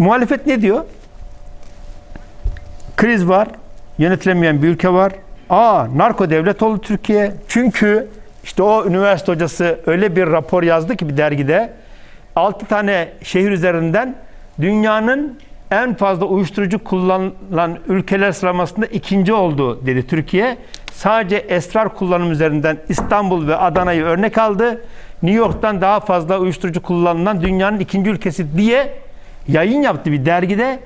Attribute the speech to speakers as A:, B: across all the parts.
A: Muhalefet ne diyor? Kriz var, yönetilemeyen bir ülke var. Aa, narko devlet oldu Türkiye. Çünkü işte o üniversite hocası öyle bir rapor yazdı ki bir dergide 6 tane şehir üzerinden dünyanın en fazla uyuşturucu kullanılan ülkeler sıralamasında ikinci oldu dedi Türkiye. Sadece esrar kullanım üzerinden İstanbul ve Adana'yı örnek aldı. New York'tan daha fazla uyuşturucu kullanılan dünyanın ikinci ülkesi diye yayın yaptı bir dergide.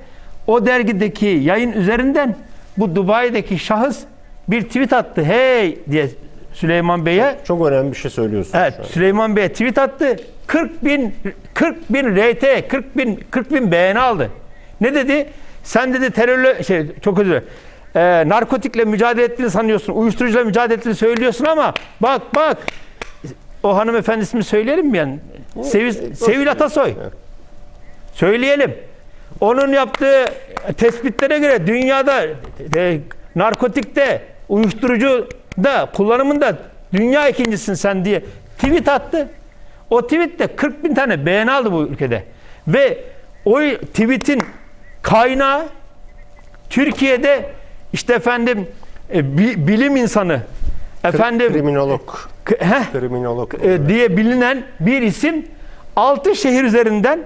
A: O dergideki yayın üzerinden bu Dubai'deki şahıs bir tweet attı. Hey diye Süleyman Bey'e.
B: Çok önemli bir şey söylüyorsun.
A: Evet. Süleyman Bey'e tweet attı. 40 bin 40 bin RT 40 bin 40 bin beğeni aldı. Ne dedi? Sen dedi terörle şey çok özür dilerim. Ee, narkotikle mücadele ettiğini sanıyorsun. Uyuşturucuyla mücadele ettiğini söylüyorsun ama bak bak o hanımefendi ismi söyleyelim mi yani? Sevil, Sevil Atasoy. Söyleyelim. Onun yaptığı tespitlere göre dünyada e, narkotikte, uyuşturucu da kullanımında dünya ikincisin sen diye tweet attı. O tweette 40 bin tane beğeni aldı bu ülkede. Ve o tweetin kaynağı Türkiye'de işte efendim e, bi- bilim insanı efendim
B: Kriminolog.
A: heh,
B: Kriminolog.
A: e, diye bilinen bir isim 6 şehir üzerinden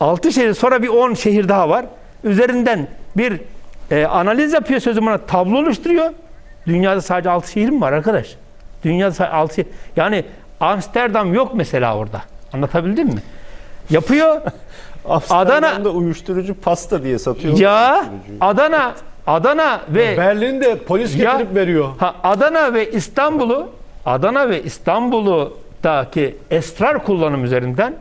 A: 6 şehir sonra bir 10 şehir daha var. Üzerinden bir e, analiz yapıyor sözüm ona tablo oluşturuyor. Dünyada sadece 6 şehir mi var arkadaş? Dünyada 6 şehir. Yani Amsterdam yok mesela orada. Anlatabildim mi? Yapıyor.
B: Amsterdam'da uyuşturucu pasta diye satıyor.
A: ya. Adana Adana ve
C: Berlin'de polis
A: Ya-
C: getirip veriyor.
A: Ha, Adana ve İstanbul'u Adana ve İstanbul'daki esrar kullanım üzerinden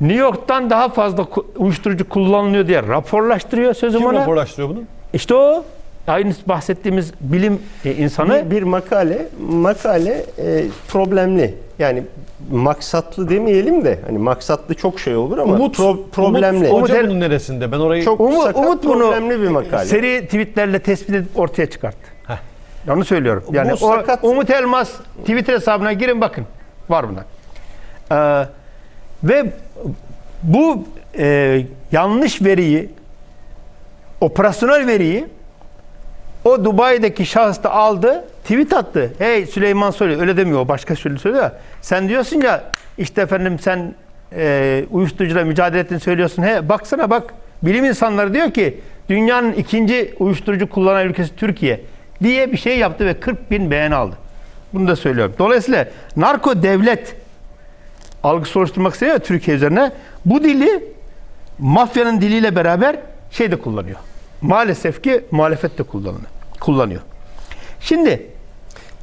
A: New York'tan daha fazla uyuşturucu kullanılıyor diye raporlaştırıyor sözüm
C: Kim
A: ona.
C: raporlaştırıyor bunu?
A: İşte o aynı bahsettiğimiz bilim e, insanı
B: bir, bir makale makale e, problemli. Yani maksatlı demeyelim de hani maksatlı çok şey olur ama
C: Umut,
B: pro- problemli.
C: Umut
A: Umut-
C: bunun neresinde? Ben orayı
B: çok
A: Umut-
B: sakat,
A: Umut bunu
B: problemli bir makale.
A: seri tweetlerle tespit edip ortaya çıkarttı.
C: Heh.
A: Onu söylüyorum. Yani
B: Bu
A: o
B: sakat-
A: Umut Elmas Twitter hesabına girin bakın. Var bunlar. Ee, ve bu e, yanlış veriyi operasyonel veriyi o Dubai'deki şahıs da aldı, tweet attı. Hey Süleyman Soylu, öyle demiyor, başka söylüyor. söylüyor. Sen diyorsun ya, işte efendim sen e, uyuşturucuyla mücadele ettiğini söylüyorsun. He, baksana bak, bilim insanları diyor ki, dünyanın ikinci uyuşturucu kullanan ülkesi Türkiye diye bir şey yaptı ve 40 bin beğeni aldı. Bunu da söylüyorum. Dolayısıyla narko devlet algısı oluşturmak istiyor ya Türkiye üzerine. Bu dili mafyanın diliyle beraber şey de kullanıyor. Maalesef ki muhalefet de kullanıyor. kullanıyor. Şimdi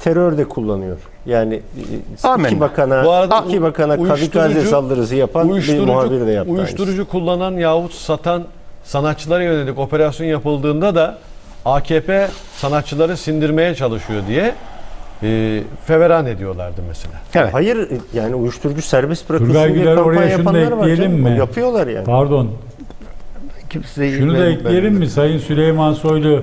B: Terör de kullanıyor. Yani e,
A: Amenna.
B: iki bakana
C: Bu arada
B: iki bakana kamikaze saldırısı yapan bir muhabir de yaptı.
C: uyuşturucu kullanan yahut satan sanatçılara yönelik operasyon yapıldığında da AKP sanatçıları sindirmeye çalışıyor diye e, feveran ediyorlardı mesela.
A: evet.
B: Hayır yani uyuşturucu serbest bırakılsın
D: Turgay
B: diye
D: Güler
B: kampanya
D: oraya şunu da
B: yapanlar var.
D: ekleyelim
B: canım.
D: mi?
B: Yapıyorlar yani.
D: Pardon.
A: Kimse
D: Şunu da ekleyelim mi? Sayın Süleyman Soylu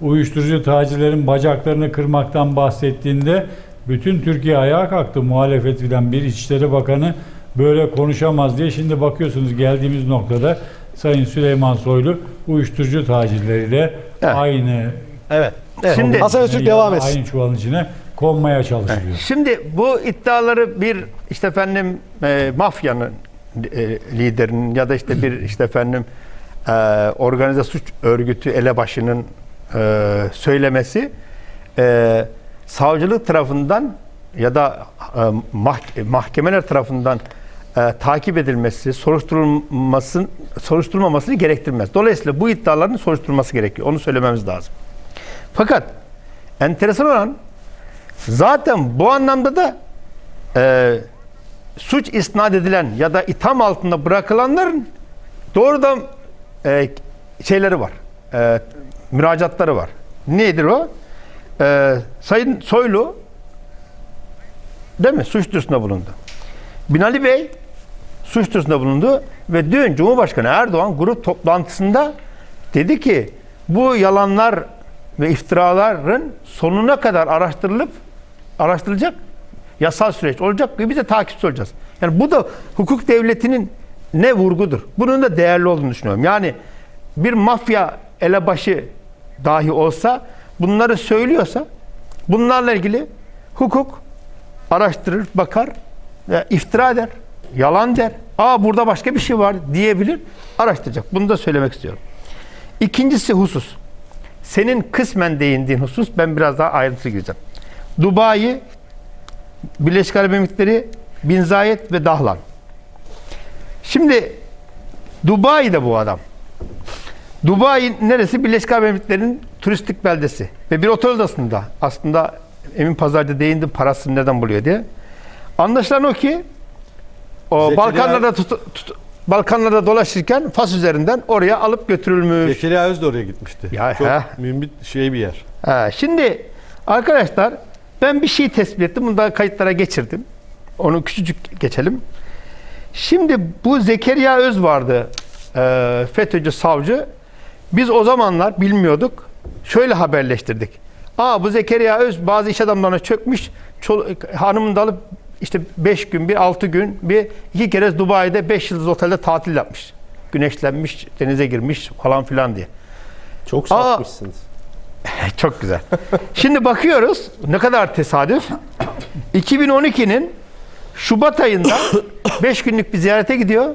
D: uyuşturucu tacirlerin bacaklarını kırmaktan bahsettiğinde bütün Türkiye ayağa kalktı. Muhalefet filan bir İçişleri Bakanı böyle konuşamaz diye. Şimdi bakıyorsunuz geldiğimiz noktada Sayın Süleyman Soylu uyuşturucu tacirleriyle
A: Evet.
D: aynı
C: Evet.
A: Şimdi-
C: Hasan Öztürk devam etsin.
D: Aynı çuvalın içine konmaya çalışılıyor.
A: Şimdi bu iddiaları bir işte efendim e, mafyanın e, liderinin ya da işte bir işte efendim e, organize suç örgütü elebaşının e, söylemesi e, savcılık tarafından ya da e, mah- mahkemeler tarafından e, takip edilmesi, soruşturulmasın soruşturulmamasını gerektirmez. Dolayısıyla bu iddiaların soruşturulması gerekiyor. Onu söylememiz lazım. Fakat enteresan olan Zaten bu anlamda da e, suç isnat edilen ya da itham altında bırakılanların doğrudan e, şeyleri var. E, müracaatları var. Nedir o? E, Sayın Soylu değil mi? Suç duyurusunda bulundu. Binali Bey suç duyurusunda bulundu ve dün Cumhurbaşkanı Erdoğan grup toplantısında dedi ki bu yalanlar ve iftiraların sonuna kadar araştırılıp araştırılacak yasal süreç olacak ve biz de takipçi olacağız. Yani bu da hukuk devletinin ne vurgudur. Bunun da değerli olduğunu düşünüyorum. Yani bir mafya elebaşı dahi olsa bunları söylüyorsa bunlarla ilgili hukuk araştırır, bakar ve iftira eder, yalan der. Aa burada başka bir şey var diyebilir, araştıracak. Bunu da söylemek istiyorum. İkincisi husus. Senin kısmen değindiğin husus ben biraz daha ayrıntılı gireceğim. Dubai, Birleşik Arap Emirlikleri, Bin Zayed ve Dahlan. Şimdi Dubai'de bu adam. Dubai neresi? Birleşik Arap Emirlikleri'nin turistik beldesi. Ve bir otel odasında. Aslında Emin Pazar'da değindi parasını neden buluyor diye. Anlaşılan o ki o
C: Zekeriya-
A: Balkanlarda tut- tut- Balkanlarda dolaşırken Fas üzerinden oraya alıp götürülmüş.
C: Zekeriya Öz de oraya gitmişti.
A: Ya,
C: Çok
A: he.
C: mühim bir şey bir yer.
A: Ha, şimdi arkadaşlar ben bir şey tespit ettim. Bunu da kayıtlara geçirdim. Onu küçücük geçelim. Şimdi bu Zekeriya Öz vardı. E, FETÖ'cü savcı. Biz o zamanlar bilmiyorduk. Şöyle haberleştirdik. Aa bu Zekeriya Öz bazı iş adamlarına çökmüş. Çol- hanımını da alıp işte 5 gün, bir 6 gün, bir iki kere Dubai'de 5 yıldız otelde tatil yapmış. Güneşlenmiş, denize girmiş falan filan diye.
B: Çok
A: Aa. Çok güzel. Şimdi bakıyoruz ne kadar tesadüf. 2012'nin Şubat ayında 5 günlük bir ziyarete gidiyor.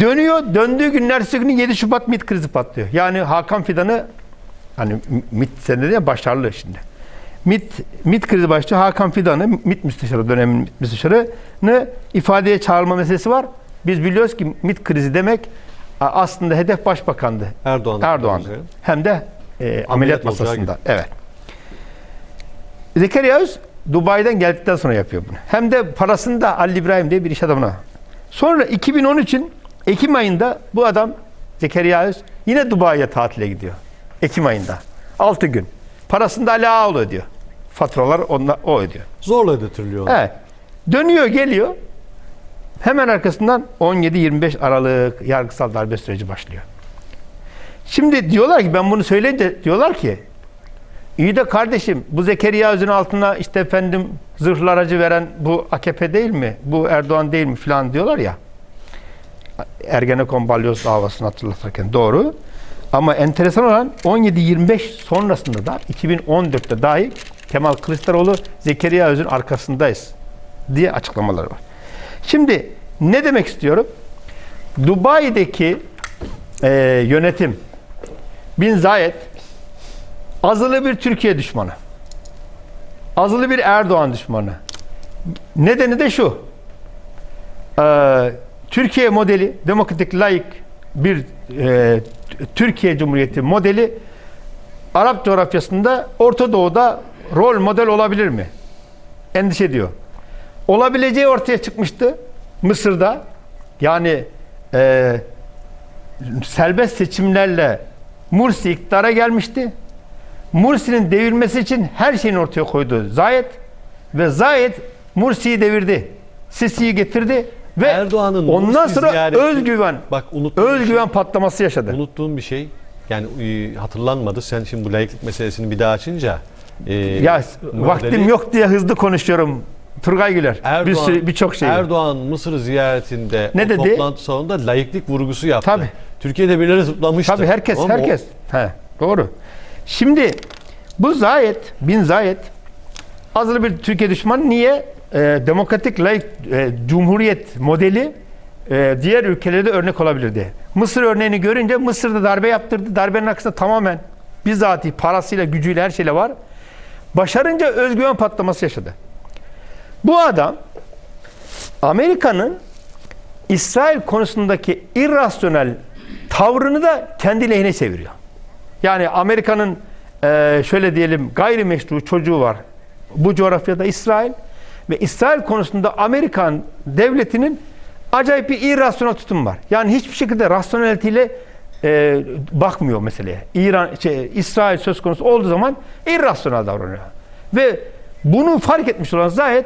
A: Dönüyor. Döndüğü ertesi günü 7 Şubat MİT krizi patlıyor. Yani Hakan Fidan'ı hani MİT sen dedin ya başarılı şimdi. MİT, MİT krizi başlıyor. Hakan Fidan'ı MİT müsteşarı dönemin MİT müsteşarını ifadeye çağırma meselesi var. Biz biliyoruz ki MİT krizi demek aslında hedef başbakandı.
C: Erdoğan.
A: Erdoğan. Hem de e, ameliyat,
C: olacağı
A: masasında. Evet. Zekeriya Öz Dubai'den geldikten sonra yapıyor bunu. Hem de parasını da Ali İbrahim diye bir iş adamına. Sonra 2013'ün Ekim ayında bu adam Zekeriya Öz yine Dubai'ye tatile gidiyor. Ekim ayında. 6 gün. Parasını da Ali Ağaoğlu ödüyor. Faturalar onunla, o ödüyor.
C: Zorla ödettiriliyor.
A: Evet. Dönüyor geliyor. Hemen arkasından 17-25 Aralık yargısal darbe süreci başlıyor. Şimdi diyorlar ki ben bunu söyleyince diyorlar ki iyi de kardeşim bu Zekeriya Öz'ün altına işte efendim zırhlı aracı veren bu AKP değil mi? Bu Erdoğan değil mi filan diyorlar ya. Ergenekon balyoz davasını hatırlatırken doğru. Ama enteresan olan 17-25 sonrasında da 2014'te dahi Kemal Kılıçdaroğlu Zekeriya Öz'ün arkasındayız diye açıklamaları var. Şimdi ne demek istiyorum? Dubai'deki e, yönetim Bin Zayed azılı bir Türkiye düşmanı. Azılı bir Erdoğan düşmanı. Nedeni de şu. Ee, Türkiye modeli, demokratik, layık bir e, Türkiye Cumhuriyeti modeli Arap coğrafyasında Orta Doğu'da rol model olabilir mi? Endişe ediyor. Olabileceği ortaya çıkmıştı Mısır'da. Yani e, serbest seçimlerle Mursi iktidara gelmişti. Mursi'nin devirmesi için her şeyini ortaya koydu Zayed ve Zayed Mursi'yi devirdi. Sisi'yi getirdi ve
C: Erdoğan'ın
A: ondan
C: Mursi
A: sonra
C: ziyareti-
A: özgüven
C: Bak
A: özgüven patlaması yaşadı.
C: şey, unuttuğum bir şey. Yani e, hatırlanmadı. Sen şimdi bu layıklık meselesini bir daha açınca e,
A: Ya vaktim yok diye hızlı konuşuyorum. Turgay Güler. bir
C: Erdoğan,
A: sürü birçok şey.
C: Erdoğan Mısır ziyaretinde
A: Ne
C: o
A: dedi?
C: toplantı salonunda layıklık vurgusu yaptı.
A: Tabii.
C: Türkiye'de birileri zıplamıştı.
A: Tabii herkes
C: Ama o-
A: herkes. He, doğru. Şimdi bu Zayed bin Zayed azılı bir Türkiye düşmanı niye? Ee, demokratik layık e, cumhuriyet modeli e, diğer ülkelere de örnek olabilir diye. Mısır örneğini görünce Mısır'da darbe yaptırdı. Darbenin arkasında tamamen bizatihi parasıyla, gücüyle, her şeyle var. Başarınca özgüven patlaması yaşadı. Bu adam Amerika'nın İsrail konusundaki irrasyonel tavrını da kendi lehine çeviriyor. Yani Amerika'nın eee, şöyle diyelim gayrimeşru çocuğu var. Bu coğrafyada İsrail ve İsrail konusunda Amerikan devletinin acayip bir irrasyonel tutum var. Yani hiçbir şekilde rasyoneliteyle eee, bakmıyor meseleye. İran, şey, İsrail söz konusu olduğu zaman irrasyonel davranıyor. Ve bunu fark etmiş olan Zayed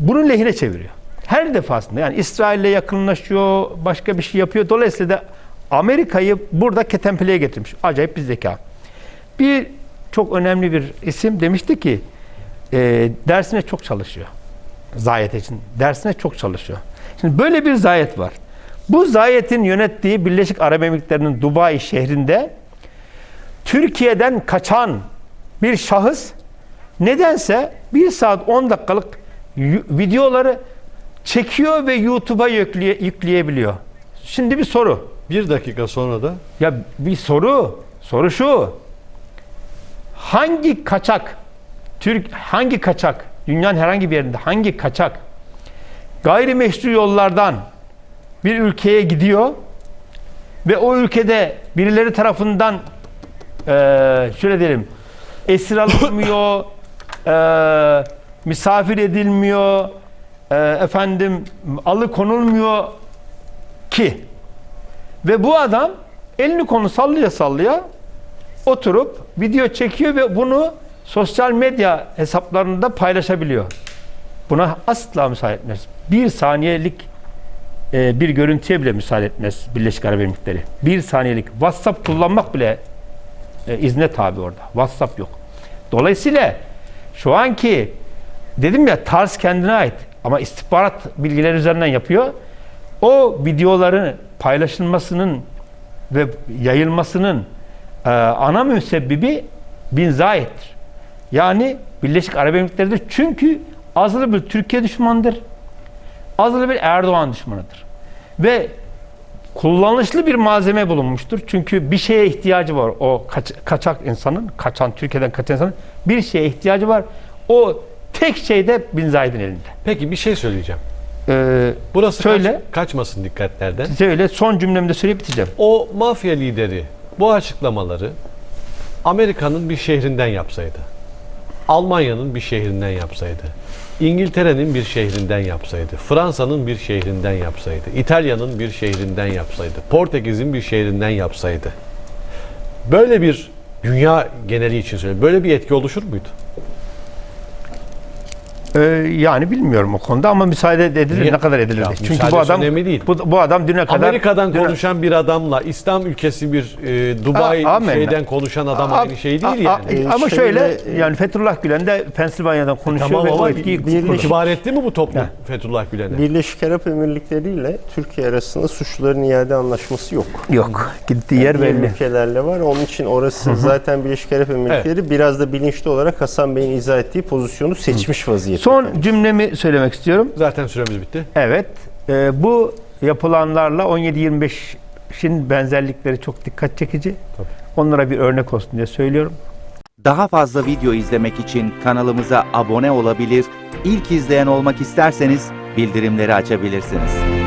A: bunun lehine çeviriyor. Her defasında yani İsrail'le yakınlaşıyor, başka bir şey yapıyor. Dolayısıyla da Amerika'yı burada ketempeleye getirmiş. Acayip bir zeka. Bir çok önemli bir isim demişti ki e, dersine çok çalışıyor. Zayet için. Dersine çok çalışıyor. Şimdi böyle bir zayet var. Bu Zayet'in yönettiği Birleşik Arap Emirlikleri'nin Dubai şehrinde Türkiye'den kaçan bir şahıs nedense 1 saat 10 dakikalık videoları çekiyor ve YouTube'a yükleye, yükleyebiliyor. Şimdi bir soru.
C: Bir dakika sonra da
A: Ya bir soru. Soru şu. Hangi kaçak Türk hangi kaçak dünyanın herhangi bir yerinde hangi kaçak gayrimeşru yollardan bir ülkeye gidiyor ve o ülkede birileri tarafından eee şöyle diyelim esir alınmıyor, eee, misafir edilmiyor, eee, efendim alıkonulmuyor ki ve bu adam elini konu sallaya sallaya oturup video çekiyor ve bunu sosyal medya hesaplarında paylaşabiliyor. Buna asla müsaade etmez. Bir saniyelik e, bir görüntüye bile müsaade etmez Birleşik Arap Emirlikleri. Bir saniyelik WhatsApp kullanmak bile e, izne tabi orada. WhatsApp yok. Dolayısıyla şu anki dedim ya tarz kendine ait ama istihbarat bilgileri üzerinden yapıyor. O videoların paylaşılmasının ve yayılmasının e, ana müsebbibi Bin Zayed'dir. Yani Birleşik Arap Emirlikleri'dir. Çünkü azılı bir Türkiye düşmanıdır. Azılı bir Erdoğan düşmanıdır. Ve kullanışlı bir malzeme bulunmuştur. Çünkü bir şeye ihtiyacı var o kaç- kaçak insanın, kaçan Türkiye'den kaçan insanın bir şeye ihtiyacı var. O tek şey de Bin Zayed'in elinde.
C: peki bir şey söyleyeceğim.
A: Ee,
C: Burası
A: Söyle.
C: kaç- kaçmasın dikkatlerden.
A: Şöyle son cümlemde söyleyip bitireceğim.
C: O mafya lideri bu açıklamaları Amerika'nın bir şehrinden yapsaydı, Almanya'nın bir şehrinden yapsaydı, İngiltere'nin bir şehrinden yapsaydı, Fransa'nın bir şehrinden yapsaydı, İtalya'nın bir şehrinden yapsaydı, Portekiz'in bir şehrinden yapsaydı. Böyle bir dünya geneli için söylüyorum. Böyle bir etki oluşur muydu?
A: Ee, yani bilmiyorum o konuda ama müsaade edilir
C: Niye?
A: ne kadar edilirdi.
C: Ya,
A: Çünkü bu adam
C: önemli değil.
A: Bu, bu adam düne kadar
C: Amerika'dan
A: düne-
C: konuşan bir adamla İslam ülkesi bir e, Dubai
A: A-
C: şeyden konuşan adam
A: A-
C: aynı şey değil
A: a-
C: yani.
A: a- ama şöyle
B: şeyle,
A: yani Fethullah Gülen de Pensilvanya'dan konuşuyor
C: Tamam
A: ve o
C: ama
A: etkiyi
B: bir-
A: kuruyor.
C: İtibar etti mi bu toplum
A: Ya.
C: Fethullah Gülen'e?
B: Birleşik Arap Emirlikleri ile Türkiye arasında suçluların iade anlaşması yok.
A: yok. Gittiği yer
B: Diğer
A: belli.
B: ülkelerle var. Onun için orası zaten Birleşik Arap Emirlikleri biraz da bilinçli olarak Hasan Bey'in izah ettiği pozisyonu seçmiş vaziyette.
A: Son cümlemi söylemek istiyorum.
C: Zaten süremiz bitti.
A: Evet. e, bu yapılanlarla 17-25'in benzerlikleri çok dikkat çekici.
C: Tabii.
A: Onlara bir örnek olsun diye söylüyorum.
E: Daha fazla video izlemek için kanalımıza abone olabilir, ilk izleyen olmak isterseniz bildirimleri açabilirsiniz.